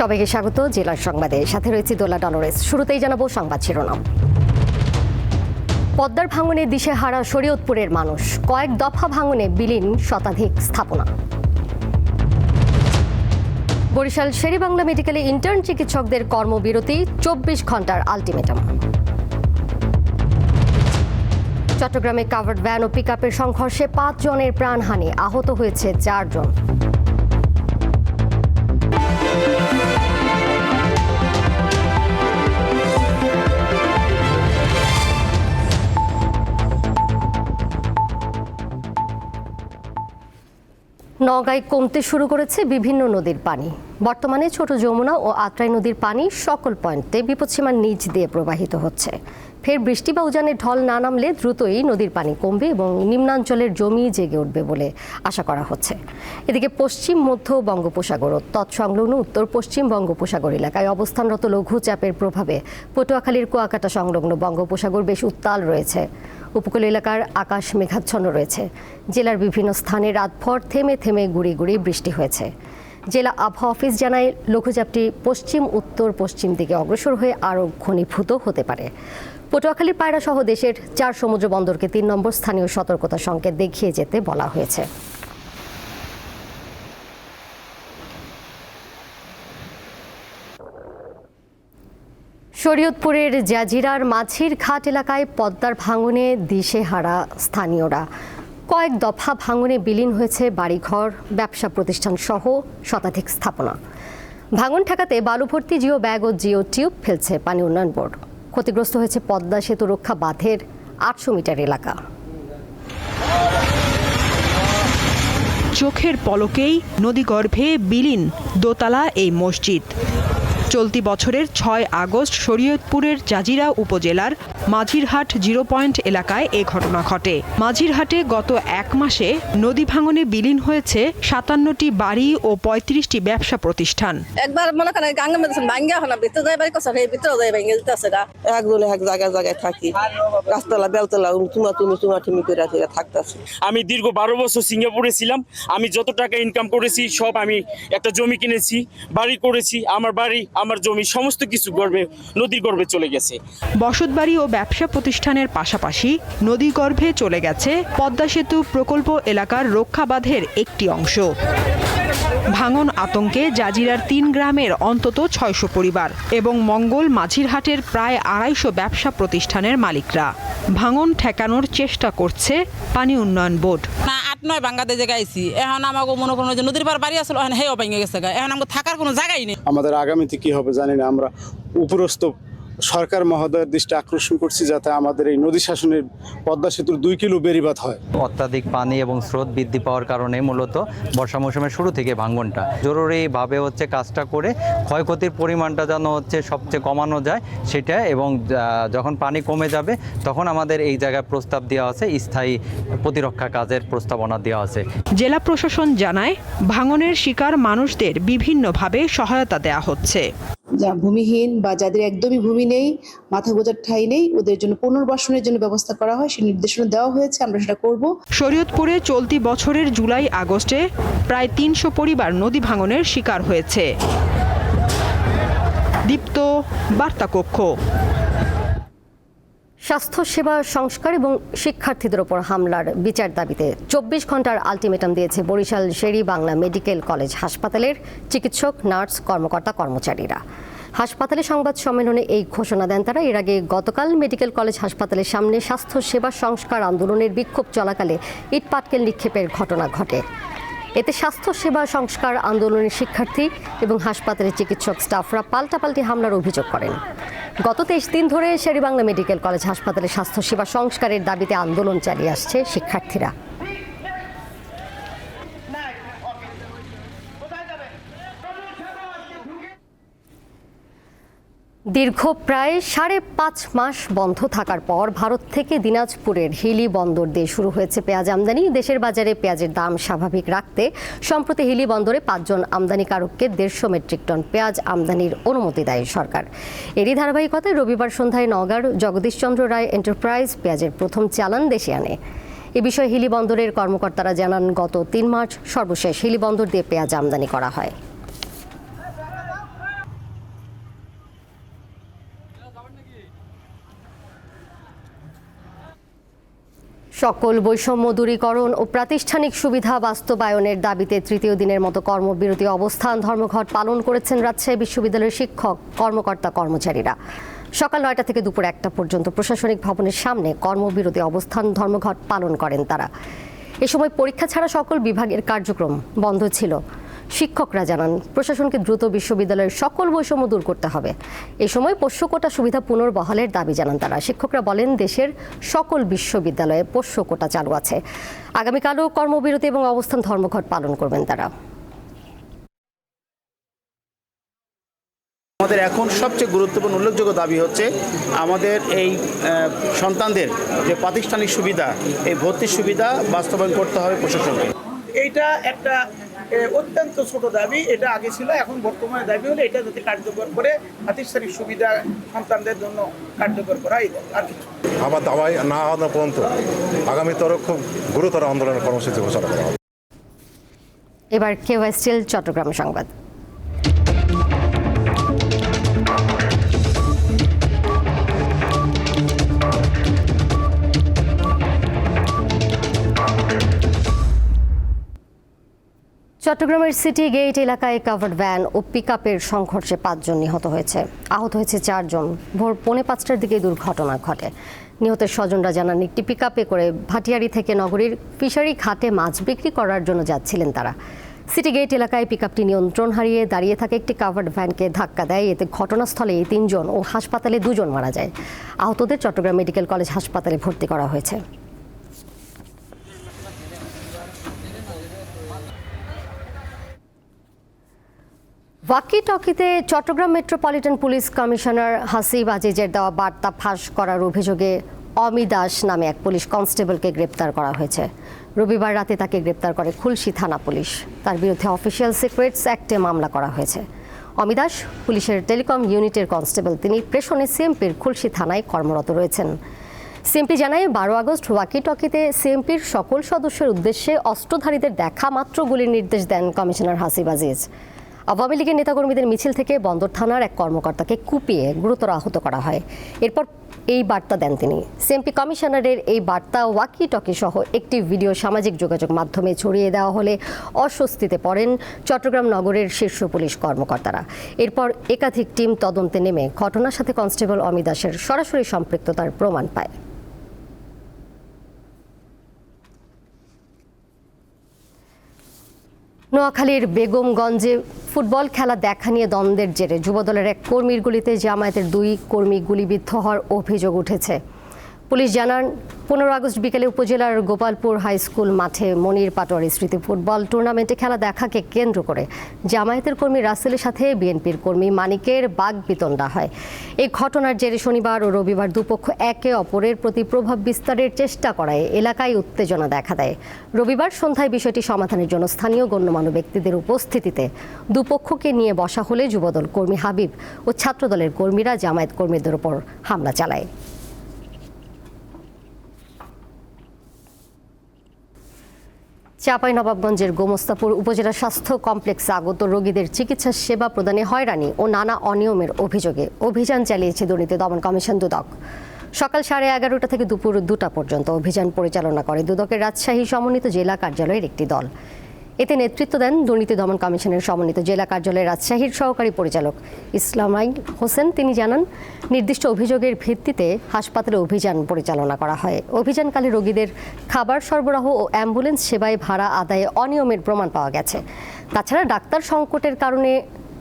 সবাইকে স্বাগত জেলার সংবাদে। সাথে রয়েছে দোলা ডলরেস। শুরুতেই জানাব সংবাদ শিরোনাম। পদ্মার ভাঙনে দিশেহারা শরীয়তপুরের মানুষ। কয়েক দফা ভাঙনে বিলীন শতাধিক স্থাপনা। বরিশাল শেরিবাংলা মেডিকেলে ইন্টার্ন চিকিৎসকদের কর্মবিরতি, চব্বিশ ঘণ্টার আলটিমেটাম। চট্টগ্রামে কাভার্ড ভ্যান ও পিকআপের সংঘর্ষে পাঁচ জনের প্রাণহানি। আহত হয়েছে চারজন। নগাঁয় কমতে শুরু করেছে বিভিন্ন নদীর পানি। বর্তমানে ছোট যমুনা ও আত্রাই নদীর পানি সকল পয়েন্টে বিপদসীমার নিচ দিয়ে প্রবাহিত হচ্ছে। ফের বৃষ্টি বা উজানের ঢল না নামলে দ্রুতই নদীর পানি কমবে এবং নিম্নাঞ্চলের জমি জেগে উঠবে বলে আশা করা হচ্ছে। এদিকে পশ্চিম, মধ্য বঙ্গোপসাগর ও তৎসংলগ্ন উত্তর পশ্চিম বঙ্গোপসাগর এলাকায় অবস্থানরত লঘুচাপের প্রভাবে পটুয়াখালীর কুয়াকাটা সংলগ্ন বঙ্গোপসাগর বেশ উত্তাল রয়েছে। উপকূল এলাকার আকাশ মেঘাচ্ছন্ন রয়েছে। জেলার বিভিন্ন স্থানে রাতভর থেমে থেমে গুড়ি গুড়ি বৃষ্টি হয়েছে। জেলা আবহাওয়া অফিস জানায়, লঘুচাপটি পশ্চিম, উত্তর, পশ্চিম দিকে অগ্রসর হয়ে আরও ঘনীভূত হতে পারে। পটুয়াখালী পায়রাসহ দেশের চার সমুদ্র বন্দরকে তিন নম্বর স্থানীয় সতর্কতা সংকেত দেখিয়ে যেতে বলা হয়েছে। শরীয়তপুরের জাজিরার মাঝির ঘাট এলাকায় পদ্মার ভাঙনে দিশেহারা স্থানীয়রা। কয়েক দফা ভাঙনে বিলীন হয়েছে বাড়িঘর, ব্যবসা প্রতিষ্ঠান সহ শতাধিক স্থাপনা। ভাঙন ঠেকাতে বালু ভর্তি জিও ব্যাগ ও জিও টিউব ফেলছে পানি উন্নয়ন বোর্ড। ক্ষতিগ্রস্ত হয়েছে পদ্মা সেতু রক্ষা বাঁধের আটশো মিটার এলাকা। চোখের পলকেই নদীগর্ভে বিলীন দোতলা এই মসজিদ। চলতি বছরের ছয় আগস্ট শরীয়তপুরের জাজিরা উপজেলার মাঝিরহাট জিরো পয়েন্ট এলাকায় এ ঘটনা ঘটে। মাঝিরহাটে গত এক মাসে নদী ভাঙনে বিলীন হয়েছে সাতান্নটি বাড়ি ও পঁয়ত্রিশটি ব্যবসা প্রতিষ্ঠান। একবার মনে করেন গাঙ্গা মেদিয়েছেন ভাঙ্গা হনা ভিতরে যাই বাড়ি কষা ভিতরে যাই ভেঙে যেতেছে গা। একজনে এক জায়গায় জায়গায় থাকি। গাছতলা বেলতলা তুমা তুমি তুমা তুমি করে করে থাকতেছি। আমি দীর্ঘ বারো বছর সিঙ্গাপুরে ছিলাম। আমি যত টাকা ইনকাম করেছি সব আমি একটা জমি কিনেছি বাড়ি করেছি আমার বাড়ি আমার জমি, সমস্ত কিছু গর্বে নদীর গর্ভে চলে গেছে। বসতবাড়ি ও ব্যবসা প্রতিষ্ঠানের পাশাপাশি নদী গর্ভে চলে গেছে পদ্মা সেতু প্রকল্প এলাকার রক্ষাবাঁধের একটি অংশ। ভাঙন আতঙ্কে জাজিরার তিন গ্রামের অন্তত ছয়শো পরিবার এবং মঙ্গল মাঝিরহাটের প্রায় আড়াইশো ব্যবসা প্রতিষ্ঠানের মালিকরা। ভাঙন ঠেকানোর চেষ্টা করছে পানি উন্নয়ন বোর্ড। না আট নয় বাঙ্গাতে জায়গায় আইছি। এখন আমাকে মনে করুন যে নদীর পার বাড়ি আসলো এখন হেও ভেঙে গেছে এখন আমাকে থাকার কোনো জায়গাই নেই। আমাদের আগামীতে কি হবে জানি না আমরা উপরস্থ সরকার মহোদয়ের দৃষ্টি আকর্ষণ করছি যাতে আমাদের এই নদী শাসনের পদ্মা সেতুর দুই কিলো বেরিবাদ হয়। অত্যাধিক পানি এবং স্রোত বৃদ্ধি পাওয়ার কারণে মূলত বর্ষা মৌসুমের শুরু থেকে ভাঙ্গনটা। জরুরিভাবে হচ্ছে কাজটা করে ক্ষয়ক্ষতির পরিমাণটা যেন হচ্ছে সবচেয়ে কমানো যায় সেটা এবং যখন পানি কমে যাবে তখন আমাদের এই জায়গায় প্রস্তাব দেওয়া আছে স্থায়ী প্রতিরক্ষা কাজের প্রস্তাবনা দেওয়া আছে। জেলা প্রশাসন জানায় ভাঙনের শিকার মানুষদের বিভিন্নভাবে সহায়তা দেওয়া হচ্ছে। যা ভূমিহীন বা যাদের একদমই ভূমি নেই, মাথা গোজার ঠাঁই নেই, ওদের জন্য পুনর্বাসনের জন্য ব্যবস্থা করা হয় সেই নির্দেশনা দেওয়া হয়েছে, আমরা সেটা করব। শরীয়তপুরে চলতি বছরের জুলাই আগস্টে প্রায় তিনশো পরিবার নদী ভাঙনের শিকার হয়েছে। দীপ্ত বার্তা কক্ষ স্বাস্থ্যসেবা, সংস্কার এবং শিক্ষার্থীদের ওপর হামলার বিচার দাবিতে চব্বিশ ঘণ্টার আলটিমেটাম দিয়েছে বরিশাল শেরি বাংলা মেডিকেল কলেজ হাসপাতালের চিকিৎসক, নার্স, কর্মকর্তা, কর্মচারীরা। হাসপাতালে সংবাদ সম্মেলনে এই ঘোষণা দেন তারা। এর আগে গতকাল মেডিকেল কলেজ হাসপাতালের সামনে স্বাস্থ্যসেবা, সংস্কার আন্দোলনের বিক্ষোভ চলাকালে ইটপাটকেল নিক্ষেপের ঘটনা ঘটে। এতে স্বাস্থ্যসেবা, সংস্কার আন্দোলনের শিক্ষার্থী এবং হাসপাতালের চিকিৎসক, স্টাফরা পাল্টাপাল্টি হামলার অভিযোগ করেন। গত তেইশ দিন ধরে শেরিবাংলা মেডিকেল কলেজ হাসপাতালে স্বাস্থ্যসেবা সংস্কারের দাবিতে আন্দোলন চালিয়ে আসছে শিক্ষার্থীরা। দীর্ঘ প্রায় সাড়ে পাঁচ মাস বন্ধ থাকার পর ভারত থেকে দিনাজপুরের হিলি বন্দর দিয়ে শুরু হয়েছে পেঁয়াজ আমদানি। দেশের বাজারে পেঁয়াজের দাম স্বাভাবিক রাখতে সম্প্রতি হিলি বন্দরে পাঁচজন আমদানিকারককে দেড়শো মেট্রিক টন পেঁয়াজ আমদানির অনুমতি দেয় সরকার। এরই ধারাবাহিকতায় রবিবার সন্ধ্যায় নগার জগদীশচন্দ্র রায় এন্টারপ্রাইজ পেঁয়াজের প্রথম চালান দেশে আনে। এ বিষয়ে হিলি বন্দরের কর্মকর্তারা জানান, গত তিন মার্চ সর্বশেষ হিলি বন্দর দিয়ে পেঁয়াজ আমদানি করা হয়। সকল বৈষম্য দূরীকরণ ও প্রাতিষ্ঠানিক সুবিধা বাস্তবায়নের দাবিতে তৃতীয় দিনের মতো কর্মবিরতি অবস্থান ধর্মঘট পালন করেছেন রাজশাহী বিশ্ববিদ্যালয়ের শিক্ষক, কর্মকর্তা, কর্মচারীরা। সকাল নয়টা থেকে দুপুর একটা পর্যন্ত প্রশাসনিক ভবনের সামনে কর্মবিরতি অবস্থান ধর্মঘট পালন করেন তারা। এ সময় পরীক্ষা ছাড়া সকল বিভাগের কার্যক্রম বন্ধ ছিল। শিক্ষকরা জানান প্রশাসনকে দ্রুত বিশ্ববিদ্যালয়ের সকল বৈষম্য দূর করতে হবে। এ সময় পোষ্য কোটা সুবিধা পুনর্বহালের দাবি জানান তারা। শিক্ষকরা বলেন দেশের সকল বিশ্ববিদ্যালয়ে পোষ্য কোটা চালু আছে। আগামীকালও কর্মবিরতি এবং অবস্থান ধর্মঘট পালন করবেন তারা। আমাদের এখন সবচেয়ে গুরুত্বপূর্ণ উল্লেখযোগ্য দাবি হচ্ছে আমাদের এই সন্তানদের যে প্রাতিষ্ঠানিক সুবিধা এই ভর্তির সুবিধা বাস্তবায়ন করতে হবে প্রশাসনকে। এইটা একটা অত্যন্ত ছোট দাবি এটা আগে ছিল এখন বর্তমানে দাবি হলে এটা যাতে কার্যকর করে প্রাতিষ্ঠানিক সুবিধা সন্তানদের জন্য কার্যকর করা আর কিছু আমার দাবাই দাওয়াই না আনা পর্যন্ত আগামীতর খুব গুরুতর আন্দোলনের কর্মসূচি ঘোষণা করা হবে। এবার কেউ স্টিল চট্টগ্রাম সংবাদ। চট্টগ্রামের সিটি গেট এলাকায় কাভার্ড ভ্যান ও পিকআপের সংঘর্ষে পাঁচজন নিহত হয়েছে। আহত হয়েছে চারজন। ভোর পৌনে পাঁচটার দিকে দুর্ঘটনা ঘটে। নিহতের স্বজনরা জানান, একটি পিকআপে করে ভাটিয়ারি থেকে নগরীর ফিশারি ঘাটে মাছ বিক্রি করার জন্য যাচ্ছিলেন তারা। সিটি গেট এলাকায় পিকআপটি নিয়ন্ত্রণ হারিয়ে দাঁড়িয়ে থাকে একটি কাভার্ড ভ্যানকে ধাক্কা দেয়। এতে ঘটনাস্থলে তিনজন ও হাসপাতালে দুজন মারা যায়। আহতদের চট্টগ্রাম মেডিকেল কলেজ হাসপাতালে ভর্তি করা হয়েছে। ওয়াকি টকিতে Chattogram metropolitan police commissioner Hasib আজিজের দেওয়া বার্তা ফাঁস করার অভিযোগে অমি দাস নামে এক পুলিশ কনস্টেবলকে গ্রেপ্তার করা হয়েছে। রবিবার রাতে তাকে গ্রেপ্তার করে খুলশি থানা পুলিশ। তার বিরুদ্ধে অফিসিয়াল সিক্রেটস অ্যাক্টে মামলা করা হয়েছে। অমি দাস পুলিশের টেলিকম ইউনিটের কনস্টেবল। তিনি প্রেষণে সিএমপির খুলশি থানায় কর্মরত রয়েছেন। সিএমপি জানায়, বারো আগস্ট ওয়াকি টকিতে সিএমপির সকল সদস্যের উদ্দেশ্যে অস্ত্রধারীদের দেখা মাত্র গুলির নির্দেশ দেন কমিশনার হাসিব আজিজ। আওয়ামী লীগের নেতাকর্মীদের মিছিল থেকে বন্দর থানার এক কর্মকর্তাকে কুপিয়ে গুরুতর আহত করা হয়। এরপর এই বার্তা দেন তিনি। সিএমপি কমিশনারের এই বার্তা ওয়াকি টকি সহ একটি ভিডিও সামাজিক যোগাযোগ মাধ্যমে ছড়িয়ে দেওয়া হলে অস্বস্তিতে পড়েন চট্টগ্রাম নগরের শীর্ষ পুলিশ কর্মকর্তারা। এরপর একাধিক টিম তদন্তে নেমে ঘটনার সাথে কনস্টেবল অমিত দাসের সরাসরি সম্পৃক্ততার প্রমাণ পায়। নোয়াখালীর বেগমগঞ্জে ফুটবল খেলা দেখা নিয়ে দ্বন্দ্বের জেরে যুবদলের এক কর্মীর গুলিতে জামায়াতের দুই কর্মী গুলিবিদ্ধ হওয়ার অভিযোগ উঠেছে। পুলিশ জানান, পনেরো আগস্ট বিকেলে উপজেলার গোপালপুর হাই স্কুল মাঠে মনির পাটোয়ারি স্মৃতি ফুটবল টুর্নামেন্টে খেলা দেখাকে কেন্দ্র করে জামায়াতের কর্মী রাসেলের সাথে বিএনপির কর্মী মানিকের বাগ বিতণ্ডা হয়। এই ঘটনার জেরে শনিবার ও রবিবার দুপক্ষ একে অপরের প্রতি প্রভাব বিস্তারের চেষ্টা করায় এলাকায় উত্তেজনা দেখা দেয়। রবিবার সন্ধ্যায় বিষয়টি সমাধানের জন্য স্থানীয় গণ্যমান্য ব্যক্তিদের উপস্থিতিতে দুপক্ষকে নিয়ে বসা হলে যুবদল কর্মী হাবিব ও ছাত্রদলের কর্মীরা জামায়াত কর্মীদের ওপর হামলা চালায়। চাঁপাই নবাবগঞ্জের গোমস্তাপুর উপজেলা স্বাস্থ্য কমপ্লেক্সে আগত রোগীদের চিকিৎসা সেবা প্রদানে হয়রানি ও নানা অনিয়মের অভিযোগে অভিযান চালিয়েছে দুর্নীতি দমন কমিশন দুদক। সকাল সাড়ে এগারোটা থেকে দুপুর দুটা পর্যন্ত অভিযান পরিচালনা করে দুদকের রাজশাহী সমন্বিত জেলা কার্যালয়ের একটি দল। এতে নেতৃত্ব দেন দুর্নীতি দমন কমিশনের সমন্বিত জেলা কার্যালয়ের রাজশাহীর সহকারী পরিচালক ইসলামাইন হোসেন। তিনি জানান, নির্দিষ্ট অভিযোগের ভিত্তিতে হাসপাতালে অভিযান পরিচালনা করা হয়। অভিযানকালে রোগীদের খাবার সরবরাহ ও অ্যাম্বুলেন্স সেবায় ভাড়া আদায়ে অনিয়মের প্রমাণ পাওয়া গেছে। তাছাড়া ডাক্তার সংকটের কারণে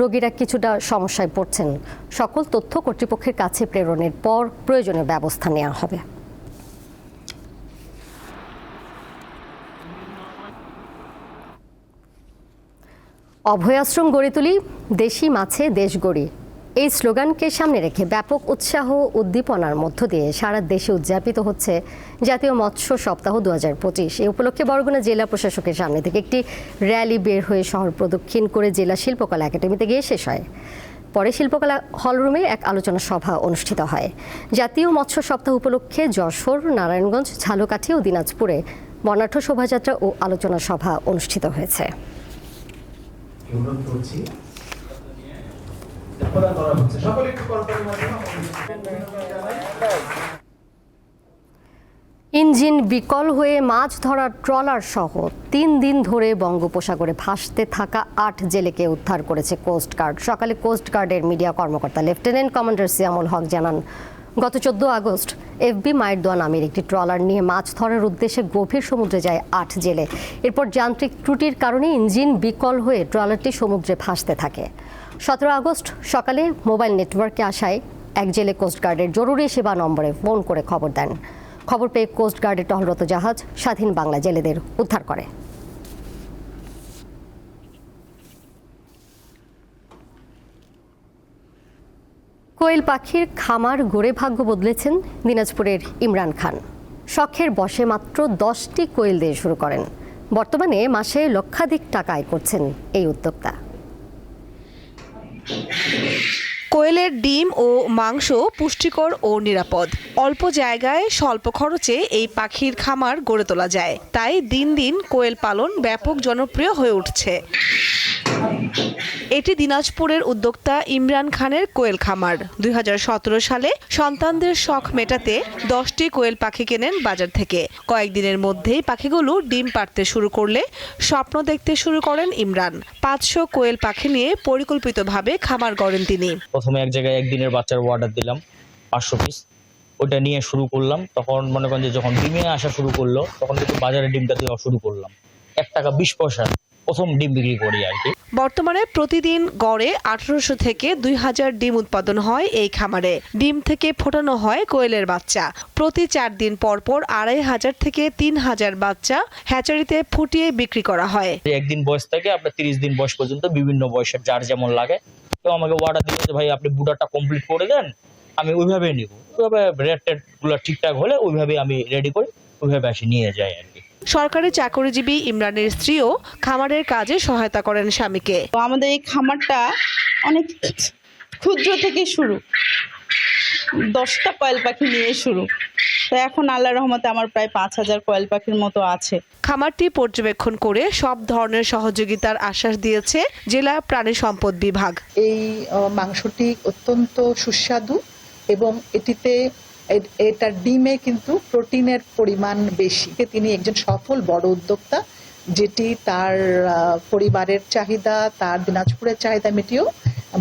রোগীরা কিছুটা সমস্যায় পড়ছেন। সকল তথ্য কর্তৃপক্ষের কাছে প্রেরণের পর প্রয়োজনীয় ব্যবস্থা নেওয়া হবে। অভয়াশ্রম গড়ে তুলি, দেশি মাছে দেশ গড়ি। এই স্লোগানকে সামনে রেখে ব্যাপক উৎসাহ উদ্দীপনার মধ্য দিয়ে সারা দেশে উদযাপিত হচ্ছে জাতীয় মৎস্য সপ্তাহ দু হাজার পঁচিশ। এই উপলক্ষে বরগুনা জেলা প্রশাসকের সামনে থেকে একটি র্যালি বের হয়ে শহর প্রদক্ষিণ করে জেলা শিল্পকলা একাডেমিতে গিয়ে শেষ হয়। পরে শিল্পকলা হলরুমে এক আলোচনা সভা অনুষ্ঠিত হয়। জাতীয় মৎস্য সপ্তাহ উপলক্ষে যশোর, নারায়ণগঞ্জ, ঝালকাঠি ও দিনাজপুরে বর্ণাঢ্য শোভাযাত্রা ও আলোচনা সভা অনুষ্ঠিত হয়েছে। অনুরোধ করছি। প্রদান করা হচ্ছে। সকলে একটু ইঞ্জিন বিকল হয়ে মাছ ধরার ট্রলার সহ তিন দিন ধরে বঙ্গোপসাগরে ভাসতে থাকা আট জেলেকে উদ্ধার করেছে কোস্টগার্ড সকালে কোস্টগার্ডের মিডিয়া কর্মকর্তা লেফটেন্যান্ট কমান্ডার সিয়ামুল হক জানান, গত চোদ্দ আগস্ট এফবি মায়ের নামের একটি ট্রলার নিয়ে মাছ ধরার উদ্দেশ্যে গভীর সমুদ্রে যায় আট জেলে। এরপর যান্ত্রিক ত্রুটির কারণে ইঞ্জিন বিকল হয়ে ট্রলারটি সমুদ্রে ভাসতে থাকে। সতেরো আগস্ট সকালে মোবাইল নেটওয়ার্কে আসায় এক জেলে কোস্টগার্ডের জরুরি সেবা নম্বরে ফোন করে খবর দেন। খবর পেয়ে কোস্টগার্ডের টহলরত জাহাজ স্বাধীন বাংলা জেলেদের উদ্ধার করে। কোয়েল পাখির খামার গড়ে ভাগ্য বদলেছেন দিনাজপুরের ইমরান খান। শখের বসে মাত্র দশটি কোয়েল দিয়ে শুরু করেন। বর্তমানে মাসে লক্ষাধিক টাকা আয় করছেন এই উদ্যোক্তা। কোয়েলের ডিম ও মাংস পুষ্টিকর ও নিরাপদ। অল্প জায়গায় স্বল্প খরচে এই পাখির খামার গড়ে তোলা যায়। তাই দিন দিন কোয়েল পালন ব্যাপক জনপ্রিয় হয়ে উঠছে। এটি দিনাজপুরের উদ্যোক্তা ইমরান খানের কোয়েল খামার। দু হাজার সতেরো সালে সন্তানদের শখ মেটাতে দশটি কোয়েল পাখি কেনেন বাজার থেকে। কয়েকদিনের মধ্যেই পাখিগুলো ডিম পাড়তে শুরু করলে স্বপ্ন দেখতে শুরু করেন ইমরান। পাঁচশো কোয়েল পাখি নিয়ে পরিকল্পিতভাবে খামার গড়েন তিনি। প্রথমে এক জায়গায় একদিনের বাচ্চার অর্ডার দিলাম, পাঁচশো পিস ওটা নিয়ে শুরু করলাম, তখন মনে করেন যে যখন ডিমে আসা শুরু করল, তখন কিন্তু বাজারে ডিমটা দেওয়া শুরু করলাম। এক টাকা বিশ পয়সা প্রথম ডিম বিক্রি করি আর কি। বর্তমানে প্রতিদিন গড়ে আঠারোশো থেকে দুই হাজার ডিম উৎপাদন হয় এই খামারে। ডিম থেকে ফোটানো হয় কোয়েলের বাচ্চা। প্রতি চার দিন পর পর আড়াই হাজার থেকে তিন হাজার বাচ্চা হ্যাচারিতে ফুটিয়ে বিক্রি করা হয়। একদিন বয়স থেকে, আপনার তিরিশ দিন বয়স পর্যন্ত বিভিন্ন বয়সের যার যেমন লাগে। তো আমাকে অর্ডার দিল ভাই, আপনি বুটারটা কমপ্লিট করে দেন, আমি ওইভাবে নিব। ওইভাবে রেট টেটগুলো ঠিকঠাক হলে ওইভাবে আমি রেডি করি, ওইভাবে আসি, নিয়ে যাই আর সরকারি চাকরিজীবী ইমরানের স্ত্রীও খামারের কাজে সহায়তা করেন স্বামীকে। তো আমাদের এই খামারটা অনেক ক্ষুদ্র থেকে শুরু। দশটা কয়েল পাখি নিয়ে শুরু। তো এখন আল্লাহ রহমতে আমার প্রায় পাঁচ হাজার কয়েল পাখির মতো আছে। খামারটি পর্যবেক্ষণ করে সব ধরনের সহযোগিতার আশ্বাস দিয়েছে জেলা প্রাণী সম্পদ বিভাগ। এই মাংসটি অত্যন্ত সুস্বাদু এবং এটিতে এ- এটার ডিমে কিন্তু প্রোটিনের পরিমাণ বেশি। তিনি একজন সফল বড় উদ্যোক্তা, যেটি তার পরিবারের চাহিদা, তার দিনাজপুরের চাহিদা মিটিয়েও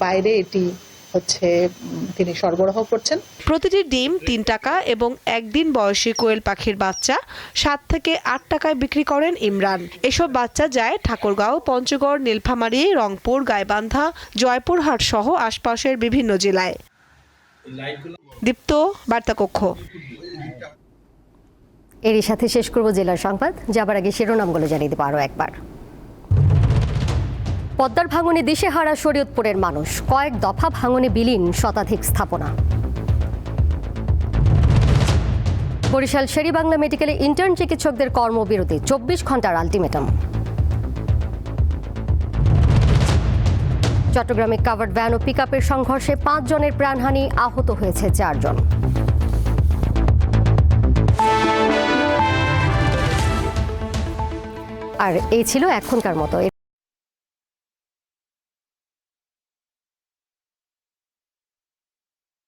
বাইরে এটি হচ্ছে তিনি সরবরাহ করছেন। প্রতিটি ডিম তিন টাকা এবং একদিন বয়সী কোয়েল পাখির বাচ্চা সাত থেকে আট টাকায় বিক্রি করেন ইমরান। এসব বাচ্চা যায় ঠাকুরগাঁও, পঞ্চগড়, নীলফামারী, রংপুর, গাইবান্ধা, জয়পুরহাট সহ আশপাশের বিভিন্ন জেলায়। দীপ্ত বার্তাকক্ষ। এরই সাথে শেষ করব জেলার সংবাদ। যাবার আগে শিরোনামগুলো জানিয়ে দেবো আরও একবার। পদ্মার ভাঙনে দিশেহারা শরীয়তপুরের মানুষ, কয়েক দফা ভাঙনে বিলীন শতাধিক স্থাপনা। বরিশাল শেরিবাংলা মেডিকেলে ইন্টার্ন চিকিৎসকদের কর্মবিরতি, চব্বিশ ঘণ্টার আলটিমেটাম। চট্টগ্রামে কাভার্ড ভ্যান ও পিকআপের সংঘর্ষে পাঁচ জনের প্রাণহানি, আহত হয়েছে চারজন। আর এই ছিল এখনকার মতো।